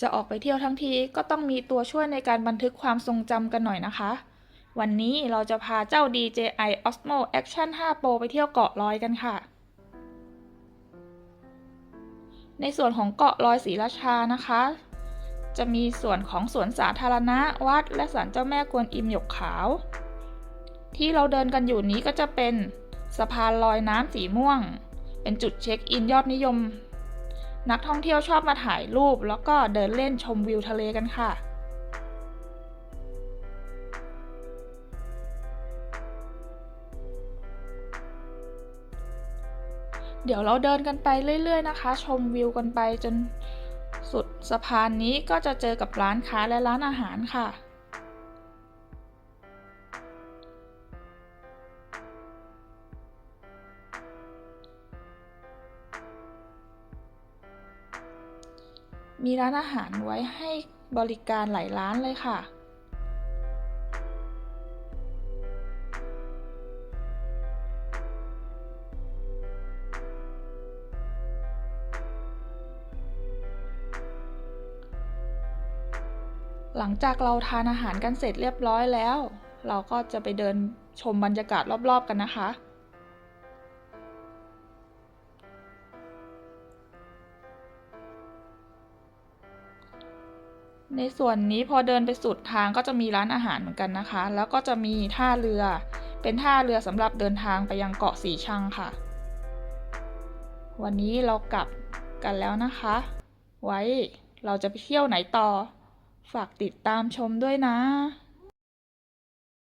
จะออกไปเที่ยวทั้งทีก็ต้องมีตัวช่วยในการบันทึกความทรงจำกันหน่อยนะคะ วันนี้เราจะพาเจ้า DJI Osmo Action 5 Pro ไปเที่ยวเกาะลอยกันค่ะ ในส่วนของเกาะลอยศรีราชานะคะ จะมีส่วนของสวนสาธารณะวัด และศาลเจ้าแม่กวนอิมหยกขาว ที่เราเดินกันอยู่นี้ก็จะเป็นสะพานลอยน้ำสีม่วง เป็นจุดเช็คอินยอดนิยม นักท่องเที่ยวชอบมาถ่ายรูป แล้วก็เดินเล่นชมวิวทะเลกันค่ะเดี๋ยวเราเดินกันไปเรื่อย ๆ นะคะ ชมวิวกันไปจนสุดสะพานนี้ก็จะเจอกับร้านค้าและร้านอาหารค่ะ มีร้านอาหารไว้ให้บริการหลายร้านเลยค่ะ หลังจากเราทานอาหารกันเสร็จเรียบร้อยแล้ว เราก็จะไปเดินชมบรรยากาศรอบๆกันนะคะ ในส่วนนี้พอเดินไปสุดทางก็จะมีร้านอาหารเหมือนกันนะคะ แล้วก็จะมีท่าเรือ เป็นท่าเรือสำหรับเดินทางไปยังเกาะสีชังค่ะ วันนี้เรากลับกันแล้วนะคะ ไว้เราจะไปเที่ยวไหนต่อ ฝากติดตามชมด้วยนะ